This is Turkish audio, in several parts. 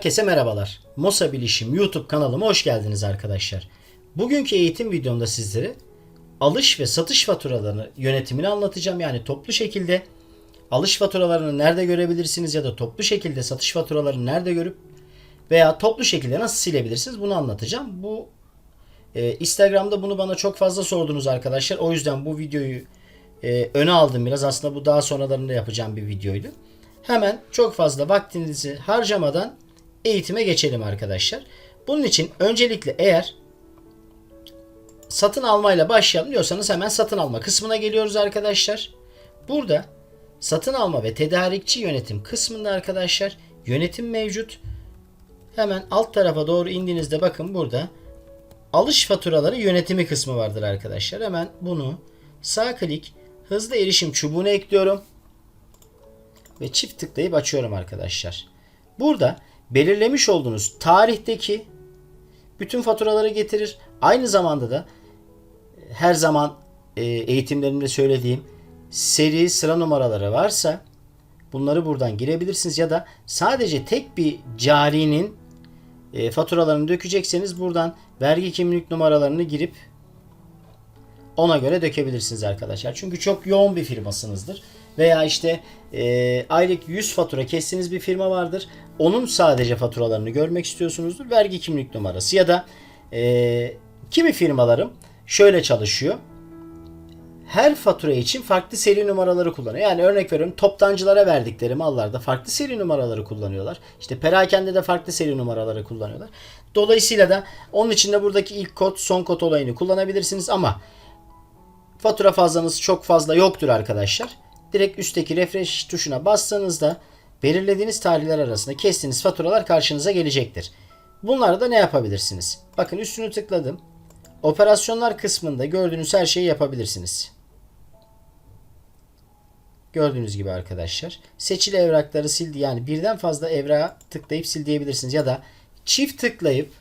Herkese merhabalar. Mosa Bilişim YouTube kanalıma hoş geldiniz arkadaşlar. Bugünkü eğitim videomda sizlere alış ve satış faturalarını yönetimini anlatacağım. Yani toplu şekilde alış faturalarını nerede görebilirsiniz ya da toplu şekilde satış faturalarını nerede görüp veya toplu şekilde nasıl silebilirsiniz bunu anlatacağım. Bu e, Instagram'da bunu bana çok fazla sordunuz arkadaşlar. O yüzden bu videoyu e, öne aldım biraz. Aslında bu daha sonralarında yapacağım bir videoydu. Hemen çok fazla vaktinizi harcamadan eğitime geçelim arkadaşlar. Bunun için öncelikle eğer satın almayla başlayalım diyorsanız hemen satın alma kısmına geliyoruz arkadaşlar. Burada satın alma ve tedarikçi yönetim kısmında arkadaşlar yönetim mevcut. Hemen alt tarafa doğru indiğinizde bakın burada alış faturaları yönetimi kısmı vardır arkadaşlar. Hemen bunu sağ klik hızlı erişim çubuğuna ekliyorum ve çift tıklayıp açıyorum arkadaşlar. Burada belirlemiş olduğunuz tarihteki bütün faturaları getirir. Aynı zamanda da her zaman e, eğitimlerimde söylediğim seri sıra numaraları varsa bunları buradan girebilirsiniz ya da sadece tek bir carinin e, faturalarını dökecekseniz buradan vergi kimlik numaralarını girip ona göre dökebilirsiniz arkadaşlar. Çünkü çok yoğun bir firmasınızdır. Veya işte e, aylık 100 fatura kestiğiniz bir firma vardır. Onun sadece faturalarını görmek istiyorsunuzdur. Vergi kimlik numarası ya da e, kimi firmalarım şöyle çalışıyor. Her fatura için farklı seri numaraları kullanıyor. Yani örnek veriyorum toptancılara verdikleri mallarda farklı seri numaraları kullanıyorlar. İşte perakende de farklı seri numaraları kullanıyorlar. Dolayısıyla da onun için de buradaki ilk kod son kod olayını kullanabilirsiniz ama fatura fazlanız çok fazla yoktur arkadaşlar. Direkt üstteki refresh tuşuna bastığınızda belirlediğiniz tarihler arasında kestiğiniz faturalar karşınıza gelecektir. Bunlarda ne yapabilirsiniz? Bakın üstünü tıkladım. Operasyonlar kısmında gördüğünüz her şeyi yapabilirsiniz. Gördüğünüz gibi arkadaşlar. Seçili evrakları sildi. Yani birden fazla evrağa tıklayıp sil diyebilirsiniz. Ya da çift tıklayıp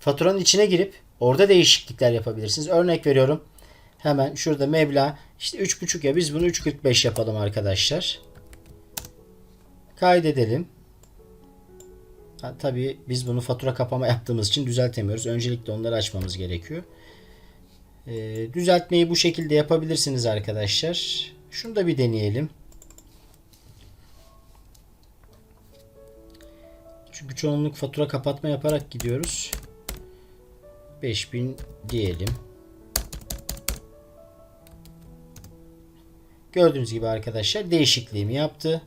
faturanın içine girip orada değişiklikler yapabilirsiniz. Örnek veriyorum. Hemen şurada meblağ işte 3.5 ya biz bunu 3.45 yapalım arkadaşlar. Kaydedelim. Ha, tabii biz bunu fatura kapama yaptığımız için düzeltemiyoruz. Öncelikle onları açmamız gerekiyor. Ee, düzeltmeyi bu şekilde yapabilirsiniz arkadaşlar. Şunu da bir deneyelim. Çünkü çoğunluk fatura kapatma yaparak gidiyoruz. 5000 diyelim. Gördüğünüz gibi arkadaşlar değişikliğimi yaptı.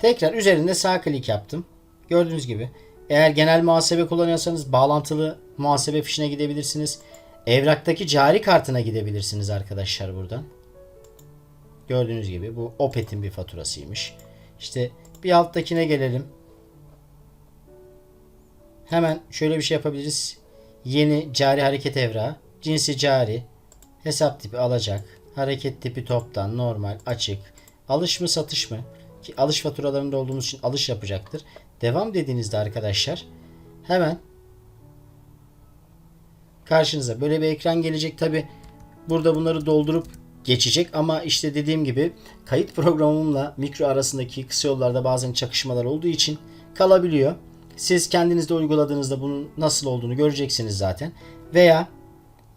Tekrar üzerinde sağ klik yaptım. Gördüğünüz gibi eğer genel muhasebe kullanıyorsanız bağlantılı muhasebe fişine gidebilirsiniz. Evraktaki cari kartına gidebilirsiniz arkadaşlar buradan. Gördüğünüz gibi bu Opet'in bir faturasıymış. İşte bir alttakine gelelim. Hemen şöyle bir şey yapabiliriz. Yeni cari hareket evrağı. Cinsi cari. Hesap tipi alacak. Hareket tipi toptan, normal, açık. Alış mı satış mı? Ki alış faturalarında olduğumuz için alış yapacaktır. Devam dediğinizde arkadaşlar hemen karşınıza böyle bir ekran gelecek. Tabi burada bunları doldurup geçecek ama işte dediğim gibi kayıt programımla mikro arasındaki kısa yollarda bazen çakışmalar olduğu için kalabiliyor. Siz kendinizde uyguladığınızda bunun nasıl olduğunu göreceksiniz zaten. Veya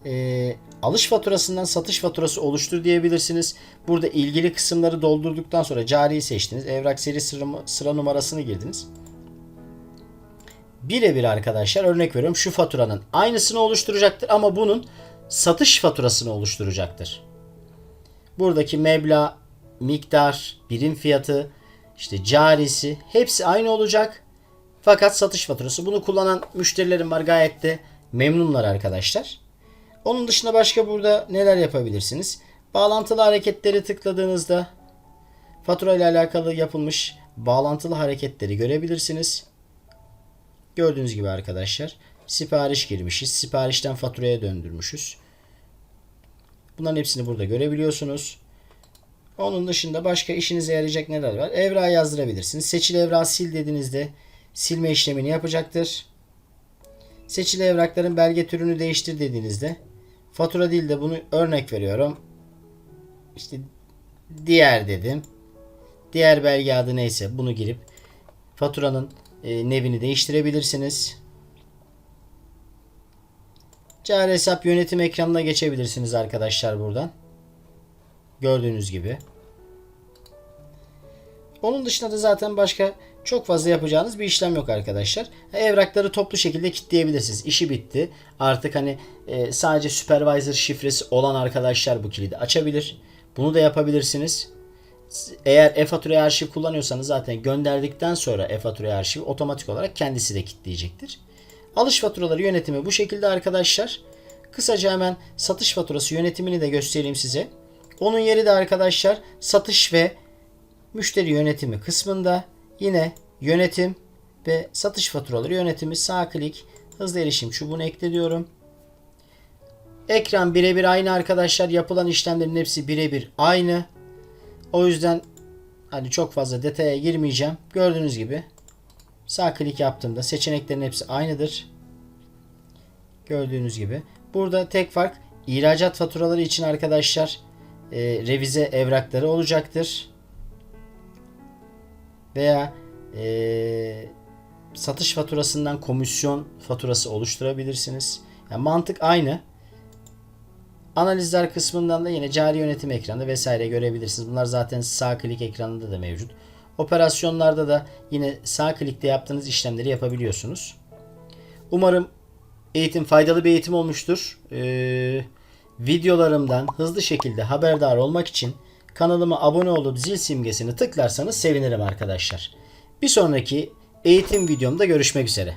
e, alış faturasından satış faturası oluştur diyebilirsiniz. Burada ilgili kısımları doldurduktan sonra cariyi seçtiniz. Evrak seri sıra, sıra numarasını girdiniz. Birebir arkadaşlar örnek veriyorum şu faturanın aynısını oluşturacaktır ama bunun satış faturasını oluşturacaktır. Buradaki meblağ, miktar, birim fiyatı, işte carisi hepsi aynı olacak. Fakat satış faturası bunu kullanan müşterilerim var gayet de memnunlar arkadaşlar. Onun dışında başka burada neler yapabilirsiniz? Bağlantılı hareketleri tıkladığınızda fatura ile alakalı yapılmış bağlantılı hareketleri görebilirsiniz. Gördüğünüz gibi arkadaşlar sipariş girmişiz. Siparişten faturaya döndürmüşüz. Bunların hepsini burada görebiliyorsunuz. Onun dışında başka işinize yarayacak neler var? Evrağı yazdırabilirsiniz. Seçili evrağı sil dediğinizde silme işlemini yapacaktır. Seçili evrakların belge türünü değiştir dediğinizde fatura değil de bunu örnek veriyorum. İşte diğer dedim. Diğer belge adı neyse bunu girip faturanın e, nevini değiştirebilirsiniz. Cari hesap yönetim ekranına geçebilirsiniz arkadaşlar buradan. Gördüğünüz gibi. Onun dışında da zaten başka çok fazla yapacağınız bir işlem yok arkadaşlar. Evrakları toplu şekilde kilitleyebilirsiniz. İşi bitti. Artık hani e, sadece supervisor şifresi olan arkadaşlar bu kilidi açabilir. Bunu da yapabilirsiniz. Eğer e-fatura arşiv kullanıyorsanız zaten gönderdikten sonra e-fatura arşivi otomatik olarak kendisi de kilitleyecektir. Alış faturaları yönetimi bu şekilde arkadaşlar. Kısaca hemen satış faturası yönetimini de göstereyim size. Onun yeri de arkadaşlar satış ve müşteri yönetimi kısmında yine yönetim ve satış faturaları yönetimi sağ klik hızlı erişim çubuğunu ekle diyorum. Ekran birebir aynı arkadaşlar. Yapılan işlemlerin hepsi birebir aynı. O yüzden hani çok fazla detaya girmeyeceğim. Gördüğünüz gibi sağ klik yaptığımda seçeneklerin hepsi aynıdır. Gördüğünüz gibi. Burada tek fark ihracat faturaları için arkadaşlar e, revize evrakları olacaktır. Veya e, satış faturasından komisyon faturası oluşturabilirsiniz. Yani mantık aynı. Analizler kısmından da yine cari yönetim ekranı vesaire görebilirsiniz. Bunlar zaten sağ klik ekranında da mevcut. Operasyonlarda da yine sağ klikte yaptığınız işlemleri yapabiliyorsunuz. Umarım eğitim faydalı bir eğitim olmuştur. Ee, videolarımdan hızlı şekilde haberdar olmak için kanalıma abone olup zil simgesini tıklarsanız sevinirim arkadaşlar. Bir sonraki eğitim videomda görüşmek üzere.